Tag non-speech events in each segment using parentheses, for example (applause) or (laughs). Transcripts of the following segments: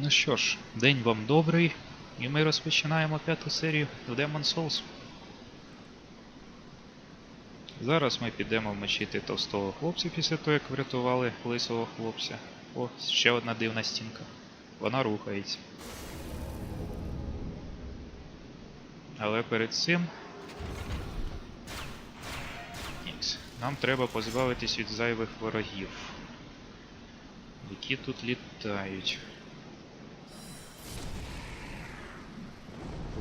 Ну що ж, день вам добрий, і ми розпочинаємо п'яту серію в Demon Souls. Зараз ми підемо мочити товстого хлопця після того, як врятували лисого хлопця. О, ще одна дивна стінка. Вона рухається. Але перед цим. Ікс. Нам треба позбавитись від зайвих ворогів, які тут літають.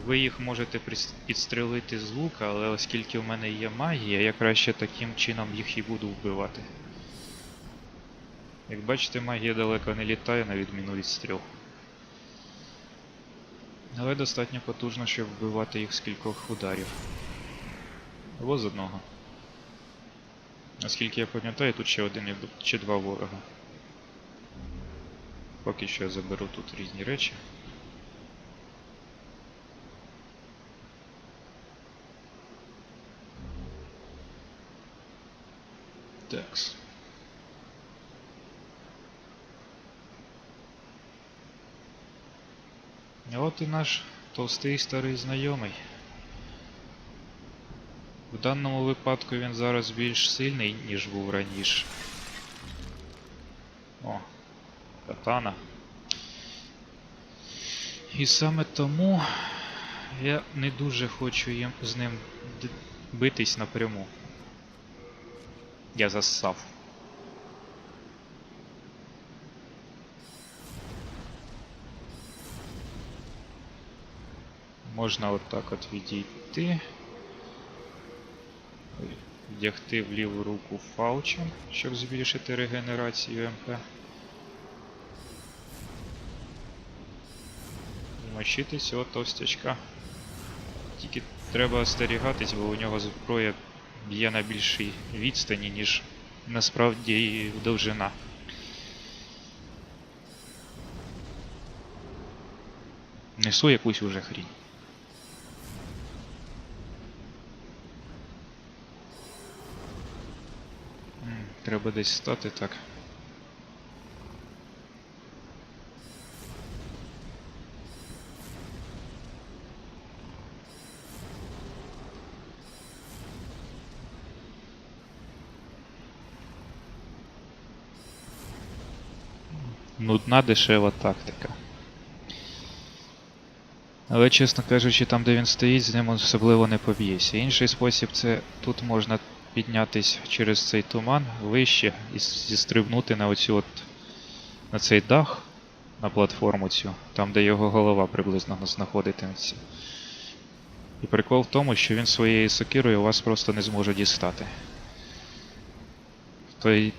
Ви їх можете підстрелити з лука, але оскільки в мене є магія, я краще таким чином їх і буду вбивати. Як бачите, магія далеко не літає, на відміну від стріл. Але достатньо потужно, щоб вбивати їх з кількох ударів. Або з одного. Наскільки я пам'ятаю, тут ще один чи два ворога. Поки що я заберу тут різні речі. Такс. От і наш товстий старий знайомий. В даному випадку він зараз більш сильний, ніж був раніше. О, катана. І саме тому я не дуже хочу їм з ним битись напряму. Я зассав. Можна отак от відійти. Вдягти в ліву руку фаучем, щоб збільшити регенерацію МП. Мочити цього товстячка. Тільки треба остерігатись, бо у нього зброя б'є на більшій відстані, ніж насправді її довжина. Несу якусь уже хрінь. Треба десь стати так. Нудна дешева тактика. Але, чесно кажучи, там, де він стоїть, з ним особливо не поб'єшся. Інший спосіб це тут можна піднятись через цей туман вище і зістрибнути на оцю от на цей дах, на платформу цю, там, де його голова приблизно знаходитиметься. І прикол в тому, що він своєю сокирою вас просто не зможе дістати. Той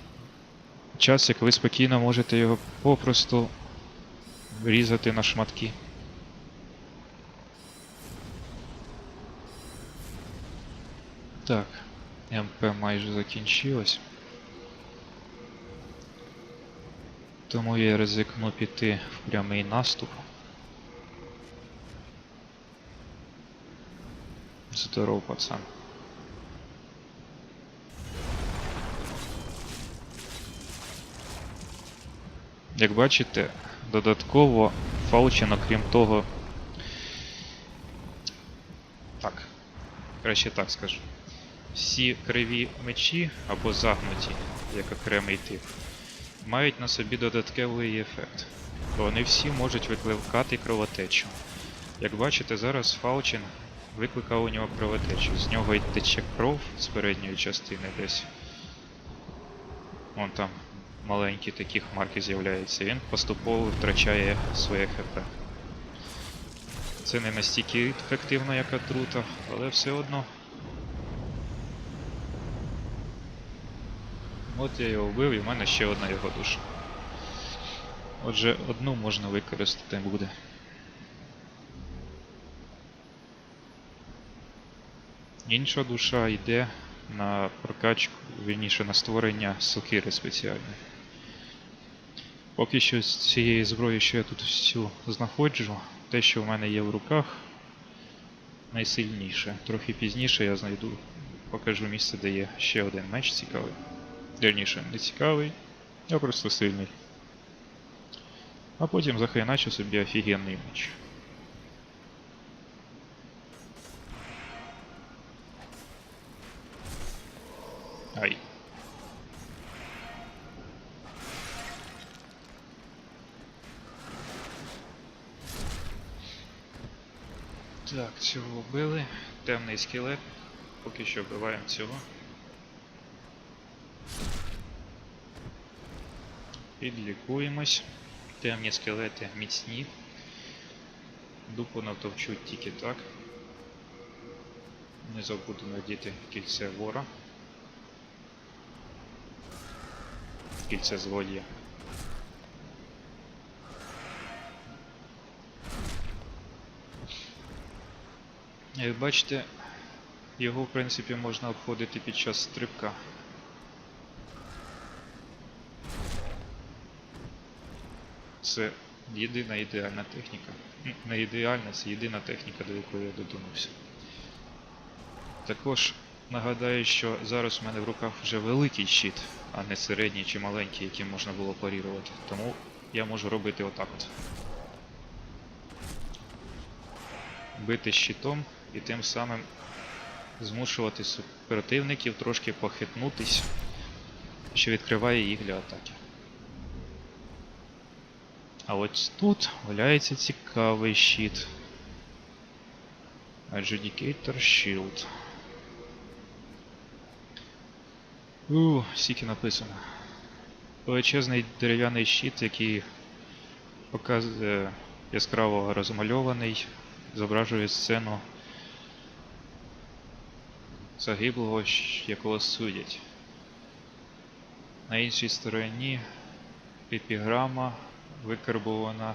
час, як ви спокійно можете його попросту різати на шматки. Так, МП майже закінчилось. Тому я ризикну піти в прямий наступ. Здоров, пацан. Як бачите, додатково Фаучен, окрім того. Так, краще так скажу. Всі криві мечі або загнуті, як окремий тип, мають на собі додатковий ефект. Вони всі можуть викликати кровотечу. Як бачите, зараз Фаучин викликав у нього кровотечу. З нього й тече кров з передньої частини десь. Вон там маленькі такі хмарки з'являються. Він поступово втрачає своє ХП. Це не настільки ефективно, як отрута, але все одно. От я його вбив і в мене ще одна його душа. Отже, одну можна використати буде. Інша душа йде на прокачку, вірніше на створення сокири спеціальної. Поки що з цієї зброї, що я тут всю знаходжу, те, що в мене є в руках, найсильніше. Трохи пізніше я знайду, покажу місце, де є ще один меч цікавий. Вірніше, не цікавий, я просто сильний. А потім захайначу собі офігенний меч. Вбили. Темний скелет. Поки що вбиваємо цього. Підлікуємось. Темні скелети міцні. Дупу натовчуть тільки так. Не забуду надіти кільце вора. Кільце злодія. Як бачите, його в принципі можна обходити під час стрибка. Це єдина ідеальна техніка. Не ідеальна, це єдина техніка, до якої я додумався. Також нагадаю, що зараз у мене в руках вже великий щит, а не середній чи маленький, яким можна було парірувати. Тому я можу робити отак от. Бити щитом і тим самим змушувати супротивників трошки похитнутись, що відкриває їх для атаки. А ось тут валяється цікавий щит. Adjudicator Shield. У, стільки написано. Величезний дерев'яний щит, який показує яскраво розмальований, зображує сцену загиблого, якого судять. На іншій стороні епіграма викарбована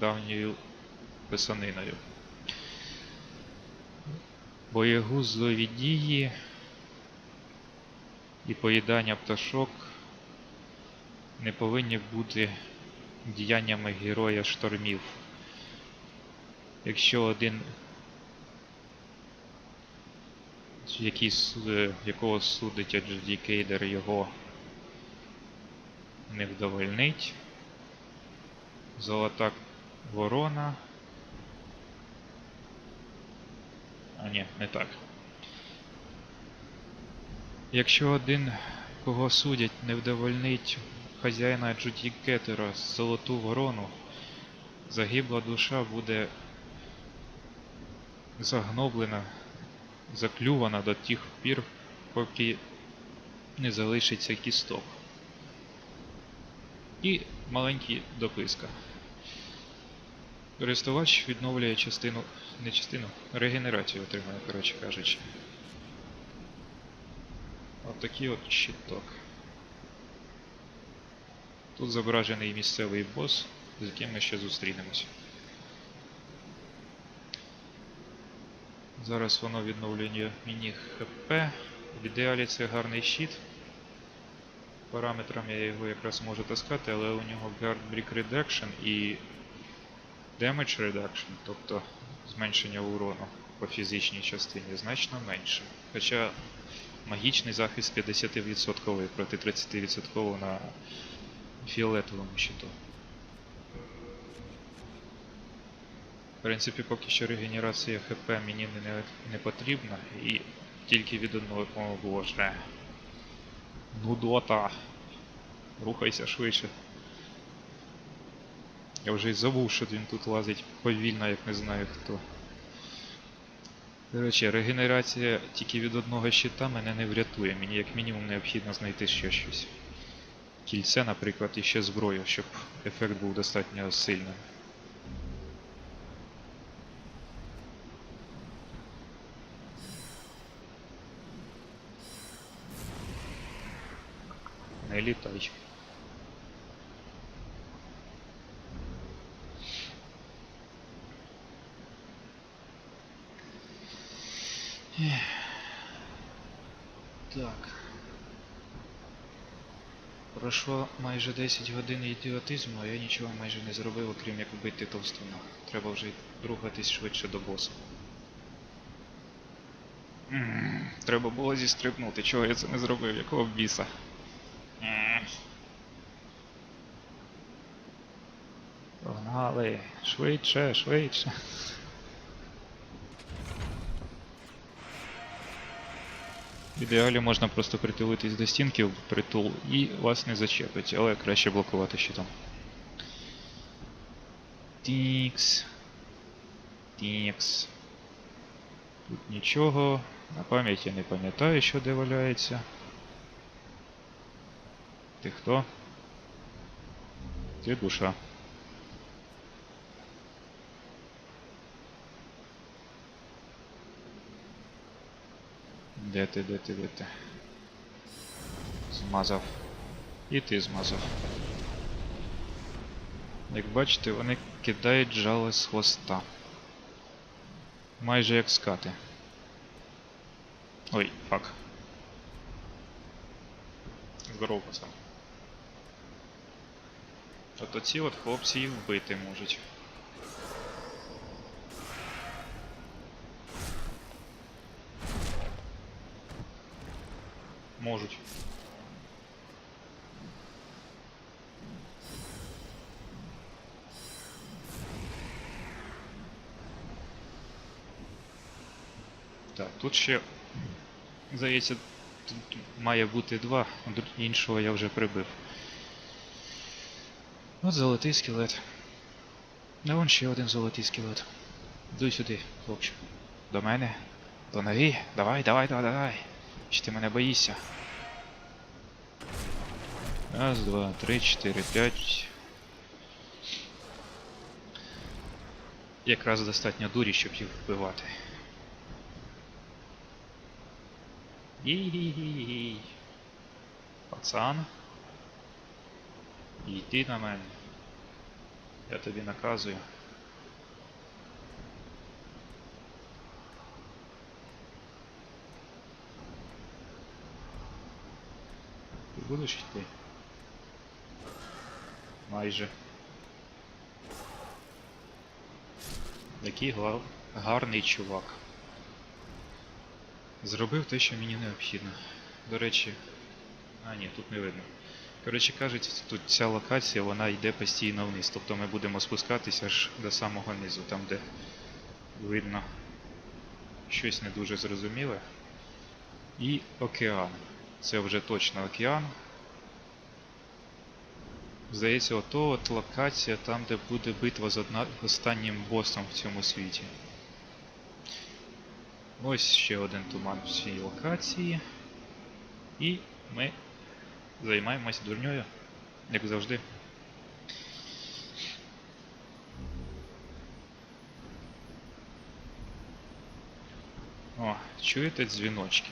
давньою писаниною. Боєгузові дії і поїдання пташок не повинні бути діяннями героя штормів. Якщо один який, якого судить Adjudicator його не вдовольнить. Золота ворона. А ні, не так. Якщо один, кого судять, не вдовольнить хазяїна Аджудікетера золоту ворону, загибла душа буде загноблена, заклювана до тих пір, поки не залишиться кісток. І маленький дописка. Користувач відновлює частину, не частину, регенерацію отримує, коротше кажучи. От такий от щиток. Тут зображений місцевий бос, з яким ми ще зустрінемось. Зараз воно відновлює мені ХП. В ідеалі це гарний щит. Параметрами я його якраз можу таскати, але у нього Guard Brick Reduction і Damage Reduction, тобто зменшення урону по фізичній частині, значно менше. Хоча магічний захист 50% проти 30% на фіолетовому щиту. В принципі, поки що регенерація ХП мені не, не потрібна і тільки від одного боже. Нудота. Рухайся швидше. Я вже й забув, що він тут лазить повільно, як не знаю хто. Коротше, регенерація тільки від одного щита мене не врятує. Мені як мінімум необхідно знайти ще щось. Кільце, наприклад, і ще зброя, щоб ефект був достатньо сильним. Не літай. Пройшло майже 10 годин ідіотизму, а я нічого майже не зробив, окрім як вбити товстуна. Треба вже рухатись швидше до боса. Ммм, Треба було зістрибнути. Чого я це не зробив? Якого біса? Погнали! Швидше, швидше. Ідеалі можна просто притулитись до стінки в притул і вас не зачепить, але краще блокувати щитом. Тікс. Тікс. Тут нічого. На пам'яті не пам'ятаю, що де валяється. Ти хто? Ти душа. Де ти, де ти, де ти? Змазав. І ти змазав. Як бачите, вони кидають жали з хвоста. Майже як скати. Ой, фак. Здорово, пацан. От оці от хлопці і вбити можуть. Можуть. Так, тут ще, здається, тут має бути два, іншого я вже прибив. От золотий скелет. А вон ще один золотий скелет. Дуй сюди, хлопче. До мене. До ноги. Давай, давай, давай, давай. Чи ти мене боїшся? Раз, два, три, чотири, п'ять. Якраз достатньо дурі, щоб їх вбивати. Гі-гі-гі-гі. Пацан. Йди на мене. Я тобі наказую. Будеш йти? Майже. Який гла- гарний чувак. Зробив те, що мені необхідно. До речі. А ні, тут не видно. Коротше кажучи, тут ця локація вона йде постійно вниз. Тобто ми будемо спускатися аж до самого низу, там де видно щось не дуже зрозуміле. І океан. Це вже точно океан. Здається, ото от локація там, де буде битва з одна... останнім босом в цьому світі. Ось ще один туман в цій локації. І ми займаємось дурньою, як завжди. О, чуєте дзвіночки?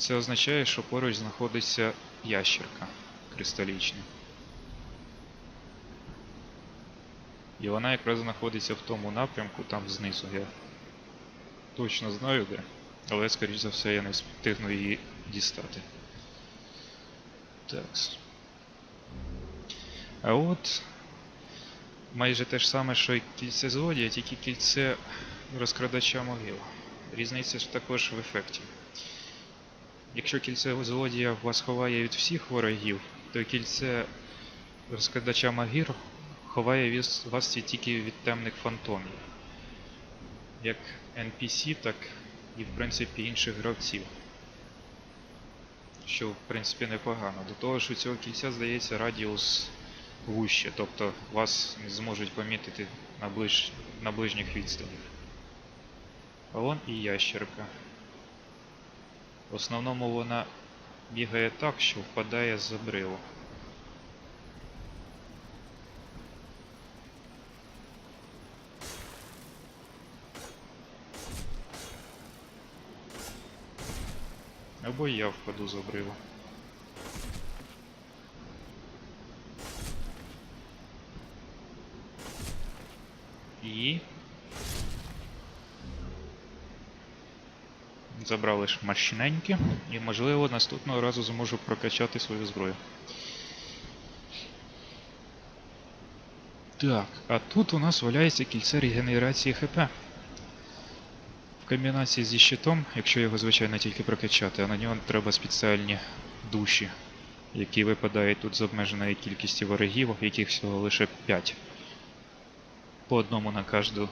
Це означає, що поруч знаходиться ящерка кристалічна. І вона якраз знаходиться в тому напрямку, там знизу. Я точно знаю де, але скоріш за все я не встигну її дістати. Такс. А от майже те ж саме, що і кільце злодія, тільки кільце розкрадача могил. Різниця ж також в ефекті. Якщо кільце злодія вас ховає від всіх ворогів, то кільце розкрадача могил ховає вас тільки від темних фантомів. Як NPC, так і в принципі інших гравців. Що в принципі непогано. До того ж у цього кільця здається радіус вуще, тобто вас не зможуть помітити на, ближ... на ближніх відстанях. Вон і ящерка. В основному вона бігає так, що впадає за брилу. Або я впаду за брилу. І. Забрали ж мощненькі, і можливо наступного разу зможу прокачати свою зброю. Так, а тут у нас валяється кільце регенерації ХП. В комбінації зі щитом, якщо його звичайно тільки прокачати, а на нього треба спеціальні душі. які випадають тут з обмеженої кількості ворогів, яких всього лише 5. По одному на кожну,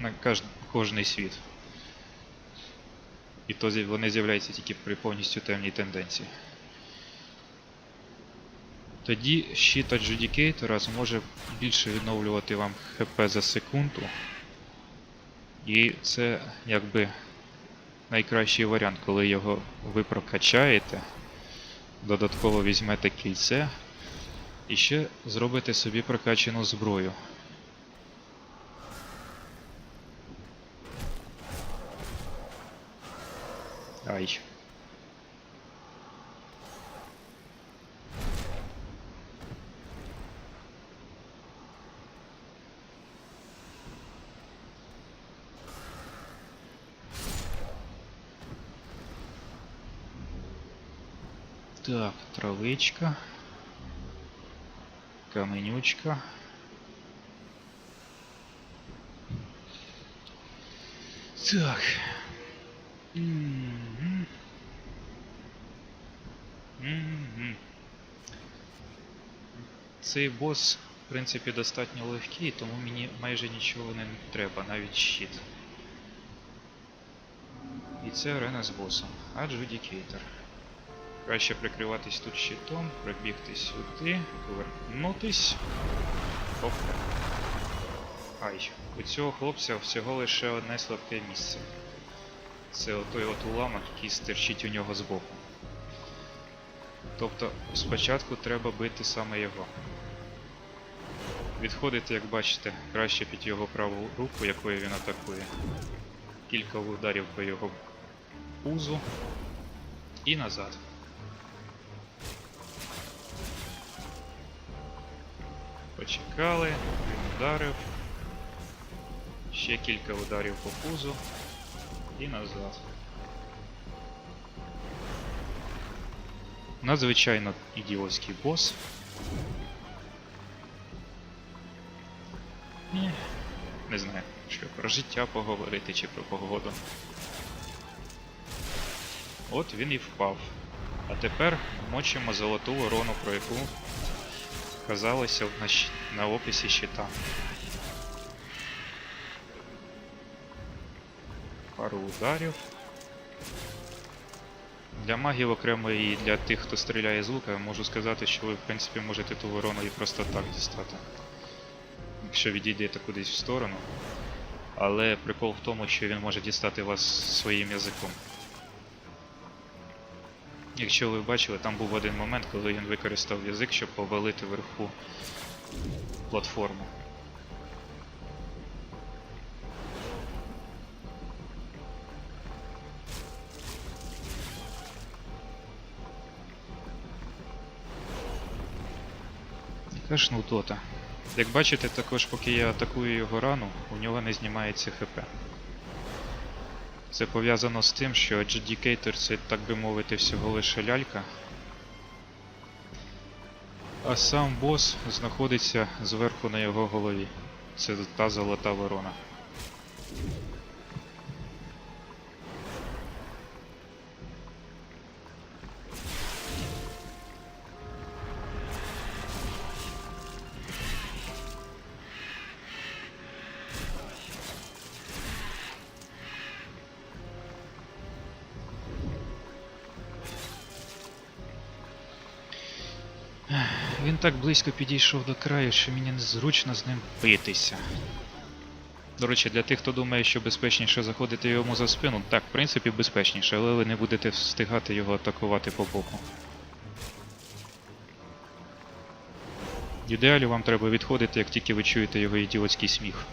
на кож, кожний світ. І то вони з'являються тільки при повністю темній тенденції. Тоді щит Adjudicator зможе більше відновлювати вам ХП за секунду. І це якби найкращий варіант, коли його ви прокачаєте, додатково візьмете кільце і ще зробите собі прокачану зброю. Ай. Так, травичка. Каменючка. Так. Цей бос, в принципі, достатньо легкий, тому мені майже нічого не треба, навіть щит. І це арена з босом. Adjudicator. Краще прикриватись тут щитом, пробігти сюди, повернутись. Оп. Ай, у цього хлопця всього лише одне слабке місце. Це отой от уламок, який стирчить у нього збоку. Тобто спочатку треба бити саме його. Відходити, як бачите, краще під його праву руку, якою він атакує. Кілька ударів по його пузу і назад. Почекали, він ударив. Ще кілька ударів по пузу і назад. Надзвичайно ідіотський бос. І не знаю, що про життя поговорити чи про погоду. От він і впав. А тепер мочимо золоту ворону, про яку казалося на, щ- на описі щита. Пару ударів. Для магів окремо і для тих, хто стріляє з лука, можу сказати, що ви в принципі можете ту ворону і просто так дістати. Якщо відійдете кудись в сторону. Але прикол в тому, що він може дістати вас своїм язиком. Якщо ви бачили, там був один момент, коли він використав язик, щоб повалити вверху платформу. Яка ж нудота. Як бачите, також поки я атакую його рану, у нього не знімається ХП. Це пов'язано з тим, що Adjudicator це, так би мовити, всього лише лялька. А сам бос знаходиться зверху на його голові. Це та золота ворона. Так близько підійшов до краю, що мені незручно з ним битися. До речі, для тих, хто думає, що безпечніше заходити йому за спину, так, в принципі, безпечніше, але ви не будете встигати його атакувати по боку. В ідеалі вам треба відходити, як тільки ви чуєте його ідіотський сміх.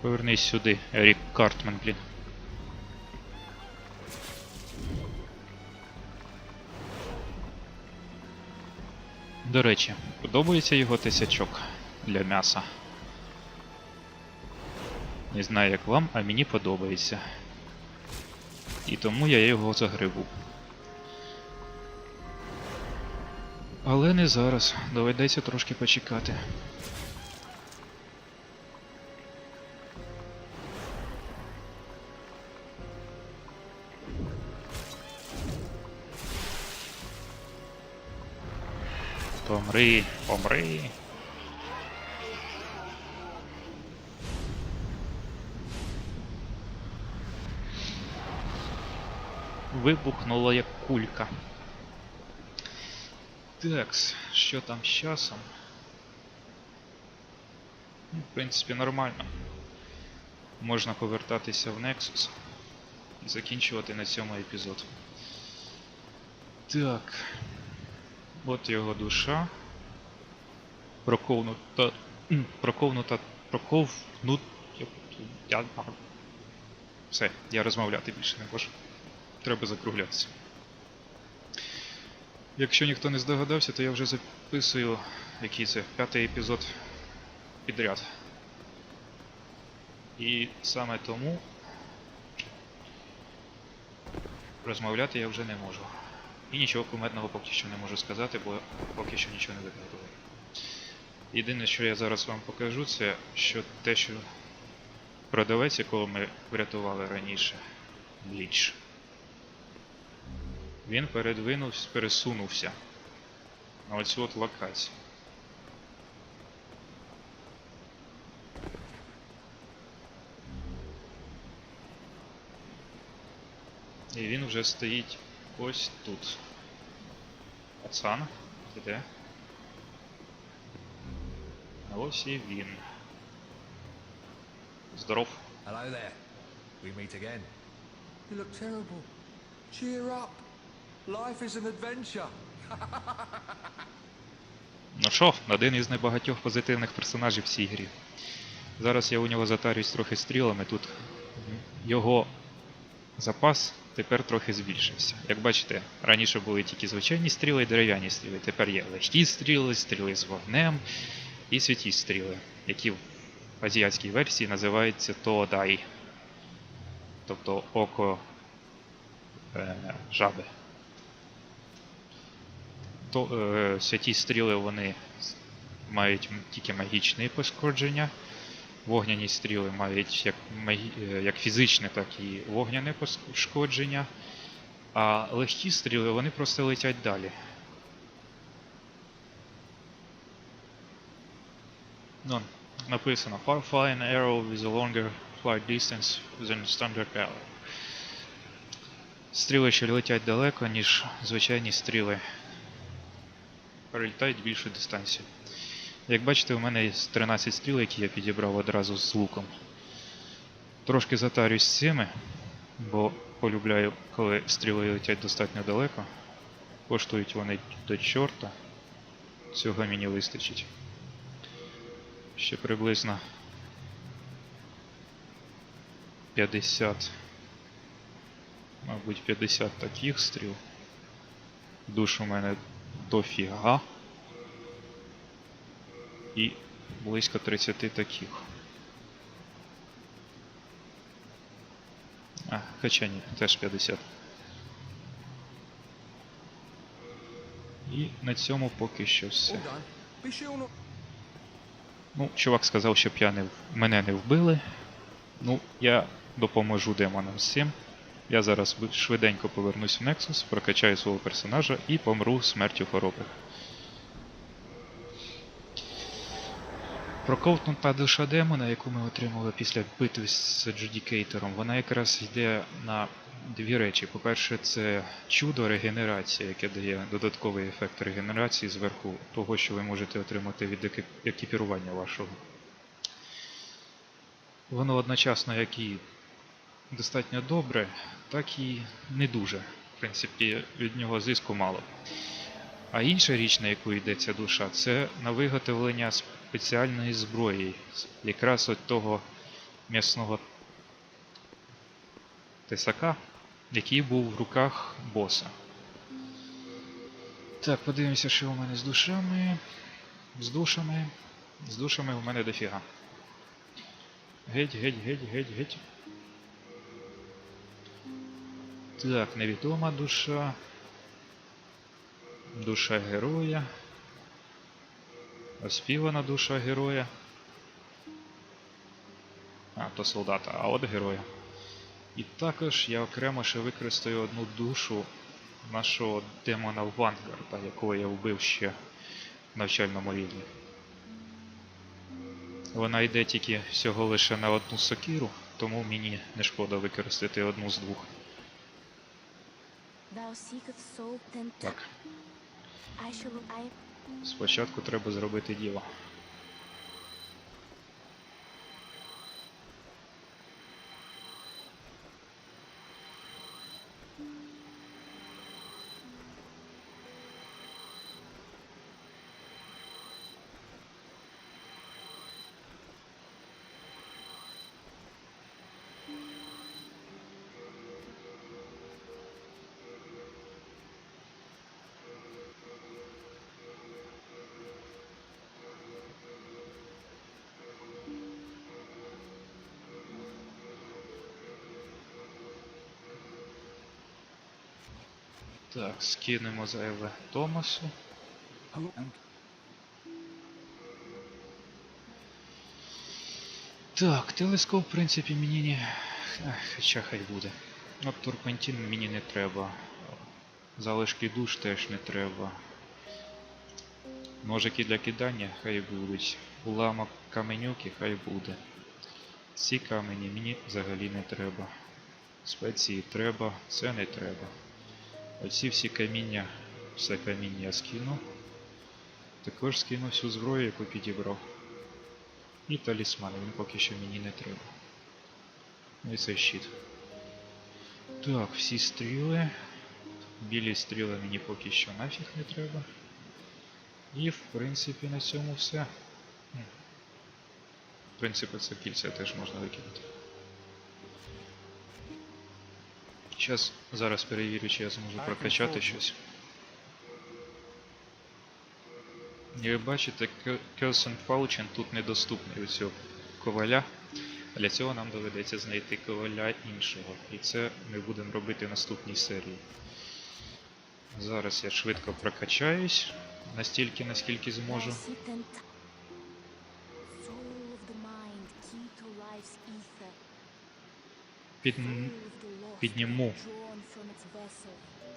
Повернись сюди, Ерік Картман, блін. До речі, подобається його тисячок для м'яса. Не знаю як вам, а мені подобається. І тому я його загриву. Але не зараз, доведеться трошки почекати. Помри, помри. Вибухнуло як кулька. Такс, що там з часом? Ну, В принципі, нормально. Можна повертатися в Nexus і закінчувати на цьому епізод. Так. От його душа. Проковнута. Проковнута. Проковнут. Я... Все, я розмовляти більше не можу. Треба закруглятися. Якщо ніхто не здогадався, то я вже записую який це п'ятий епізод підряд. І саме тому розмовляти я вже не можу. І нічого кумедного поки що не можу сказати, бо поки що нічого не вигадую. Єдине, що я зараз вам покажу, це що те, що продавець, якого ми врятували раніше, Бліч. Він передвинувся, пересунувся на оцю от локацію. І він вже стоїть ось тут. Пацан, ти де? Ось і він. Здоров. Hello there. We meet again. You look terrible. Cheer up. Life is an adventure. (laughs) Ну що, один із небагатьох позитивних персонажів в цій грі. Зараз я у нього затарююсь трохи стрілами. Тут його запас тепер трохи збільшився. Як бачите, раніше були тільки звичайні стріли і дерев'яні стріли. Тепер є легкі стріли, стріли з вогнем і святі стріли, які в азіатській версії називаються Тоодай. Тобто око е, жаби. То, е, святі стріли вони мають тільки магічні пошкодження. Вогняні стріли мають як, е, як фізичне, так і вогняне пошкодження. А легкі стріли вони просто летять далі. Ну, написано Far flying arrow with a longer flight distance than standard arrow. Стріли, що летять далеко, ніж звичайні стріли перелітають більшу дистанцію. Як бачите, у мене є 13 стріл, які я підібрав одразу з луком. Трошки затарюсь з цими, бо полюбляю, коли стріли летять достатньо далеко. Коштують вони до чорта. Цього мені вистачить. Ще приблизно 50. Мабуть, 50 таких стріл. Душ у мене дофіга. І близько 30 таких. А, хоча ні, теж 50. І на цьому поки що все. Ну, чувак сказав, щоб я мене не вбили. Ну, я допоможу демонам з цим. Я зараз швиденько повернусь в Nexus, прокачаю свого персонажа і помру смертю хвороби. Проковтнута душа демона, яку ми отримали після битви з Джудікейтором, вона якраз йде на дві речі. По-перше, це чудо регенерації, яке дає додатковий ефект регенерації зверху того, що ви можете отримати від екіпірування вашого. Воно одночасно як і достатньо добре, так і не дуже. В принципі, від нього зиску мало. А інша річ, на яку йде ця душа, це на виготовлення спеціальної зброї, якраз от того м'ясного тесака, який був в руках боса. Так, подивимося, що у мене з душами. З душами. З душами у мене дофіга. Геть, геть, геть, геть, геть. Так, невідома душа. Душа героя. Оспівана душа героя. А, то солдата, а от героя. І також я окремо ще використаю одну душу нашого демона Вангарда, якого я вбив ще в навчальному рівні. Вона йде тільки всього лише на одну сокиру, тому мені не шкода використати одну з двох. Так, спочатку треба зробити діло. Так, скинемо зайве Томасу. Так, телескоп, в принципі, мені не. Хоча хай буде. От турпентін мені не треба. Залишки душ теж не треба. Ножики для кидання хай будуть. Уламок каменюки хай буде. Ці камені мені взагалі не треба. Спеції треба, це не треба. Оці всі каміння, все каміння я скину. Також скину всю зброю, яку підібрав. І талісман, він поки що мені не треба. Ну і цей щит. Так, всі стріли. Білі стріли мені поки що нафіг не треба. І в принципі на цьому все. В принципі, це кільця теж можна викинути. Щас, зараз перевірю, чи я зможу прокачати щось. І ви бачите, Curse and тут недоступний у цього коваля. Для цього нам доведеться знайти коваля іншого. І це ми будемо робити в наступній серії. Зараз я швидко прокачаюсь настільки, наскільки зможу. Під... підніму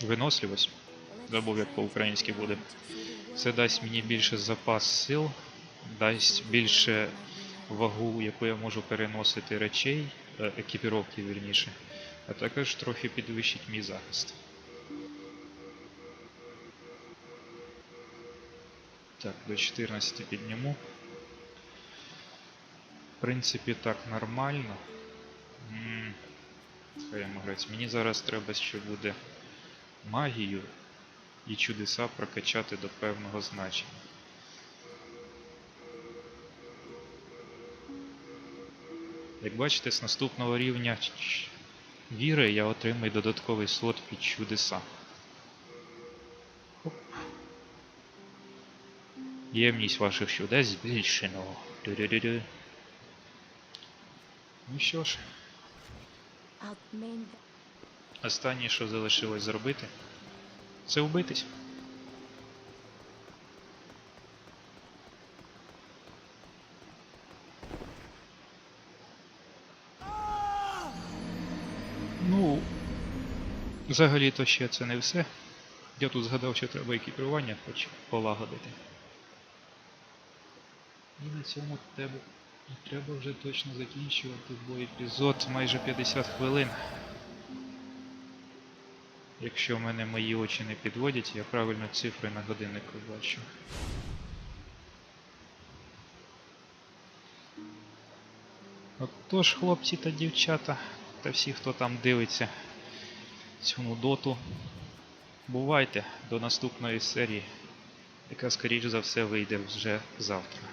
виносливість. Забув, як по-українськи буде. Це дасть мені більше запас сил, дасть більше вагу, яку я можу переносити речей, е, екіпіровки вірніше, а також трохи підвищить мій захист. Так, до 14 підніму. В принципі, так нормально. Йому грати. Мені зараз треба ще буде магію і чудеса прокачати до певного значення. Як бачите, з наступного рівня віри я отримую додатковий слот під чудеса. Оп. Ємність ваших чудес збільшено. Ну що ж, останнє, що залишилось зробити, це вбитись. Ну, взагалі-то ще це не все. Я тут згадав, що треба екіпірування хоч полагодити. І на цьому тебе треба вже точно закінчувати, бо епізод майже 50 хвилин. Якщо в мене мої очі не підводять, я правильно цифри на годиннику бачу. Отож, хлопці та дівчата, та всі, хто там дивиться цю нудоту, бувайте до наступної серії, яка скоріш за все вийде вже завтра.